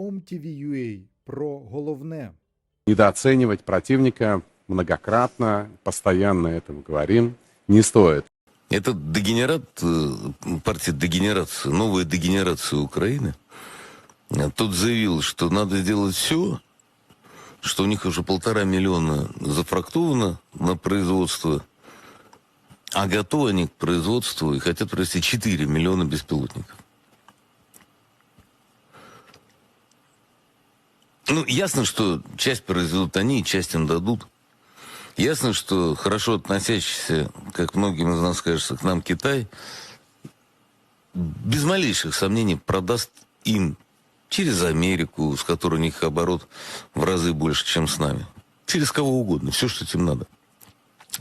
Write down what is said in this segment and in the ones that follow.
OMTV.ua про головне. Недооценивать противника многократно, постоянно этому говорим, не стоит. Это дегенерат, э, партия дегенерации, новая дегенерация Украины. Тут заявил, что надо сделать все, что у них уже полтора миллиона зафрактовано на производство, а готовы они к производству и хотят провести 4 миллиона беспилотников. Ну, ясно, что часть произведут они, часть им дадут. Ясно, что хорошо относящийся, как многим из нас кажется, к нам Китай, без малейших сомнений продаст им через Америку, с которой у них оборот в разы больше, чем с нами. Через кого угодно, все, что им надо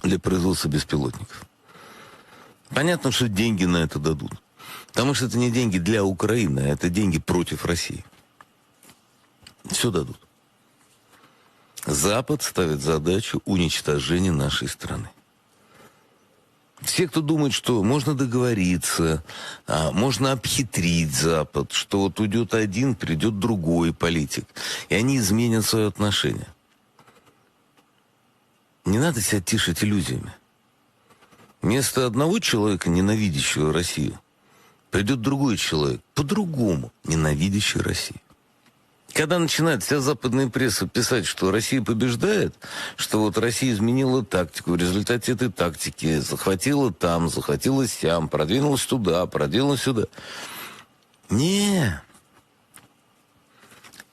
для производства беспилотников. Понятно, что деньги на это дадут. Потому что это не деньги для Украины, а это деньги против России. Все дадут. Запад ставит задачу уничтожения нашей страны. Все, кто думает, что можно договориться, а, можно обхитрить Запад, что вот уйдет один, придет другой политик, и они изменят свое отношение. Не надо себя тишить иллюзиями. Вместо одного человека, ненавидящего Россию, придет другой человек, по-другому ненавидящий Россию. Когда начинает вся западная пресса писать, что Россия побеждает, что вот Россия изменила тактику, в результате этой тактики захватила там, захватила сям, продвинулась туда, продвинулась сюда. Не,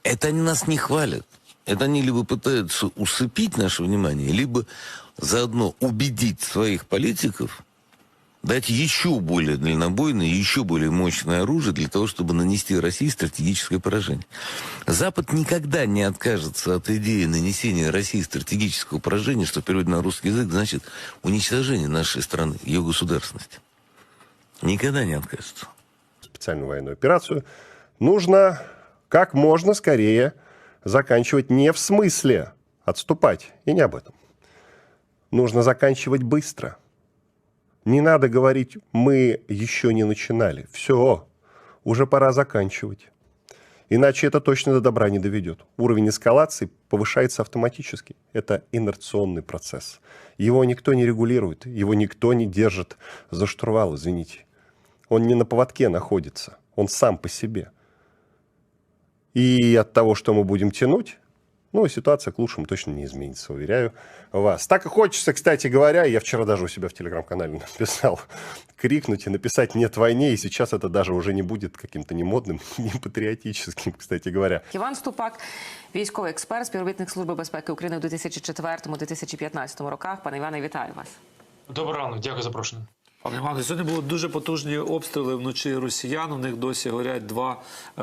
это они нас не хвалят. Это они либо пытаются усыпить наше внимание, либо заодно убедить своих политиков дать еще более дальнобойное, еще более мощное оружие для того, чтобы нанести России стратегическое поражение. Запад никогда не откажется от идеи нанесения России стратегического поражения, что в на русский язык значит уничтожение нашей страны, ее государственности. Никогда не откажется. специальную военную операцию, нужно как можно скорее заканчивать не в смысле отступать, и не об этом. Нужно заканчивать быстро. Не надо говорить, мы еще не начинали. Все, уже пора заканчивать. Иначе это точно до добра не доведет. Уровень эскалации повышается автоматически. Это инерционный процесс. Его никто не регулирует, его никто не держит за штурвал, извините. Он не на поводке находится, он сам по себе. И от того, что мы будем тянуть, ну, ситуация к лучшему точно не изменится, уверяю вас. Так и хочется, кстати говоря, я вчера даже у себя в телеграм-канале написал, крикнуть и написать «нет войне», и сейчас это даже уже не будет каким-то не модным, не патриотическим, кстати говоря. Іван Ступак, військовий експерт, співробітник Служби безпеки України в 2004-2015 роках. Пане Іване, вітаю вас. Доброго ранку, дякую за запрошення. Пане Іване, сьогодні були дуже потужні обстріли вночі росіян. У них досі горять два, е,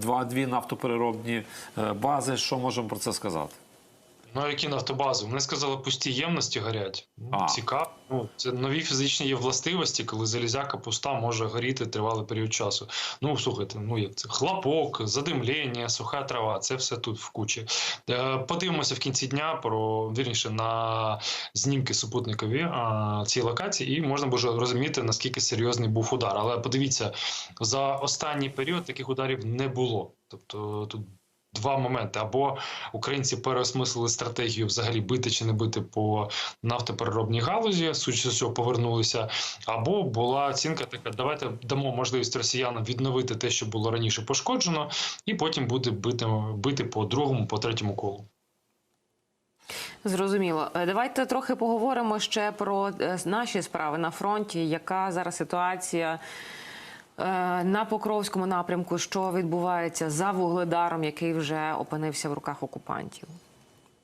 два дві нафтопереробні е, бази. Що можемо про це сказати? Ну, а які нафтобази? Вони сказали, пусті ємності горять. Ну, А. Цікаво. Ну, це нові фізичні є властивості, коли залізяка пуста може горіти тривалий період часу. Ну, слухайте, ну як це хлопок, задимлення, суха трава, це все тут в кучі. Е, Подивимося в кінці дня про вірніше на знімки супутникові цієї локації, і можна буде розуміти, наскільки серйозний був удар. Але подивіться, за останній період таких ударів не було. Тобто тут два моменти: або українці переосмислили стратегію взагалі бити чи не бити по нафтопереробній галузі, судячи з цього повернулися, або була оцінка така: давайте дамо можливість росіянам відновити те, що було раніше пошкоджено, і потім буде бити, бити по другому, по третьому колу. Зрозуміло. Е, Давайте трохи поговоримо ще про е, наші справи на фронті. Яка зараз ситуація на Покровському напрямку? Що відбувається за вугледаром, який вже опинився в руках окупантів?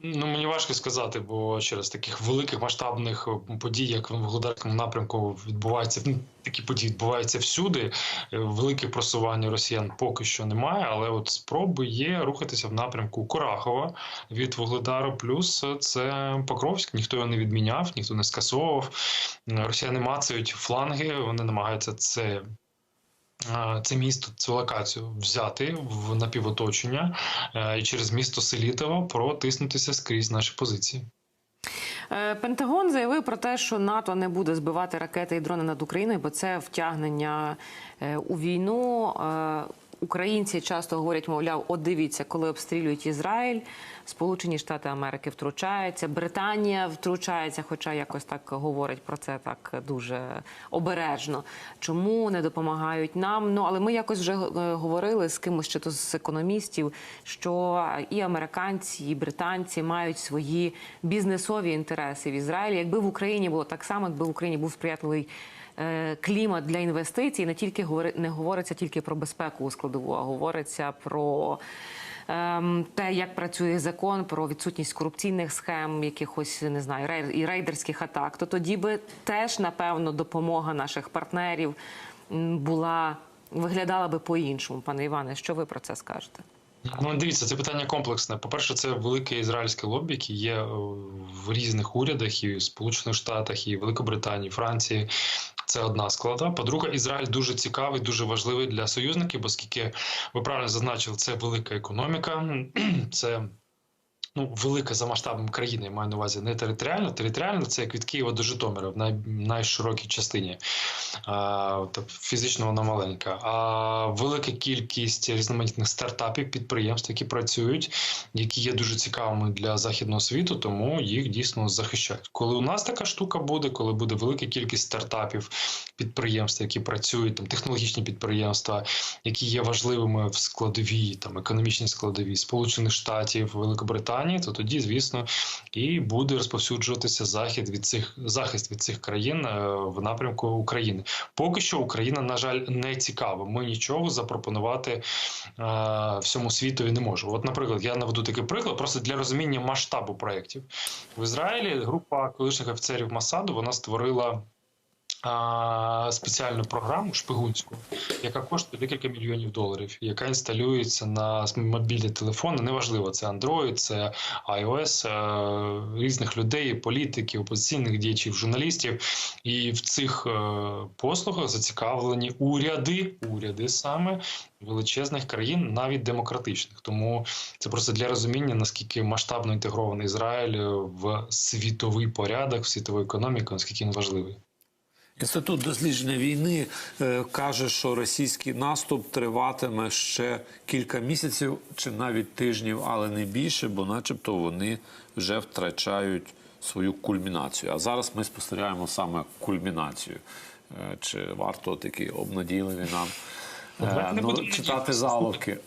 Ну мені важко сказати, бо через таких великих масштабних е, подій, як в Вугледарському напрямку, відбуваються ну, такі події відбуваються всюди. Е, Великих просувань росіян поки що немає, але от спроби є рухатися в напрямку Курахова від Вугледару. Плюс це Покровськ. Ніхто його не відміняв, ніхто не скасовував. Е, Росіяни мацають фланги. Вони намагаються це. Це місто, цю локацію взяти в напівоточення е, і через місто Селітово протиснутися скрізь наші позиції. Е, Пентагон заявив про те, що НАТО не буде збивати ракети і дрони над Україною, бо це втягнення е, у війну. Українці часто говорять, мовляв, от дивіться, коли обстрілюють Ізраїль, Сполучені Штати Америки втручаються, Британія втручається, хоча якось так говорить про це так дуже обережно. Чому не допомагають нам? Ну але ми якось вже е, говорили з кимось, чи то з економістів, що і американці, і британці мають свої бізнесові інтереси в Ізраїлі. Якби в Україні було так само, якби в Україні був сприятливий е, клімат для інвестицій, не тільки не говориться тільки про безпеку складову, а говориться про. Ем, Те, як працює закон про відсутність корупційних схем, якихось не знаю, і рейдерських атак, то тоді би теж напевно допомога наших партнерів була виглядала би по-іншому. Пане Іване, що ви про це скажете? Ну, дивіться, це питання комплексне. По-перше, це велике ізраїльське лобі, яке є е, в різних урядах, і в Сполучених Штатах, і Великобританії, Франції. Це одна складова. По-друге, Ізраїль дуже цікавий, дуже важливий для союзників, оскільки ви правильно зазначили, це велика економіка, це ну, велика за масштабом країни, я маю на увазі не територіально. Територіально це як від Києва до Житомира в най, найширокій частині. А, тобто фізично вона маленька. А велика кількість різноманітних стартапів, підприємств, які працюють, які є дуже цікавими для західного світу, тому їх дійсно захищають. Коли у нас така штука буде, коли буде велика кількість стартапів, підприємств, які працюють, там технологічні підприємства, які є важливими в складовій, там економічній складовій Сполучених Штатів, Великобританії, то тоді, звісно, і буде розповсюджуватися захід від цих захист від цих країн е, в напрямку України. Поки що Україна, на жаль, не цікава. Ми нічого запропонувати е, всьому світові не можемо. От, наприклад, я наведу такий приклад, просто для розуміння масштабу проєктів в Ізраїлі. Група колишніх офіцерів Масаду вона створила. Спеціальну програму шпигунську, яка коштує декілька мільйонів доларів, яка інсталюється на мобільні телефони. Неважливо, це Android, це iOS, е, різних людей, політиків, опозиційних діячів, журналістів. І в цих е, послугах зацікавлені уряди, уряди саме величезних країн, навіть демократичних. Тому це просто для розуміння, наскільки масштабно інтегрований Ізраїль в світовий порядок, в світову економіку, наскільки він важливий. Інститут дослідження війни е, каже, що російський наступ триватиме ще кілька місяців чи навіть тижнів, але не більше, бо, начебто, вони вже втрачають свою кульмінацію. А зараз ми спостерігаємо саме кульмінацію. Е, Чи варто такі обнадійливі нам е, ну, читати заловки?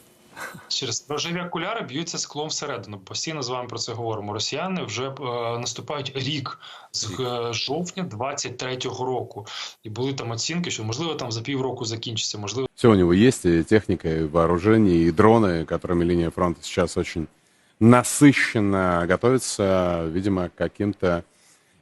Через рожеві окуляри б'ються склом всередину. Постійно з вами про це говоримо. Росіяни вже е, наступають рік з е, жовтня 23-го року, і були там оцінки, що можливо там за півроку закінчиться, можливо. Все у него есть, и техника, и вооружение, и дроны, которыми линия фронта сейчас очень насыщенно готовится, видимо, к каким-то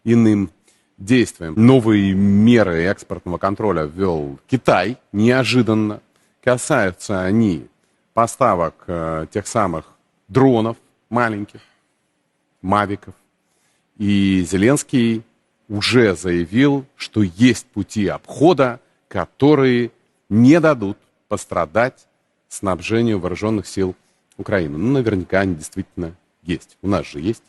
иным действиям. Новые меры экспортного контроля ввел Китай неожиданно. Касаются они поставок э, тех самых дронов маленьких, мавиков. И Зеленский уже заявил, что есть пути обхода, которые не дадут пострадать снабжению вооруженных сил Украины. Ну, наверняка они действительно есть. У нас же есть.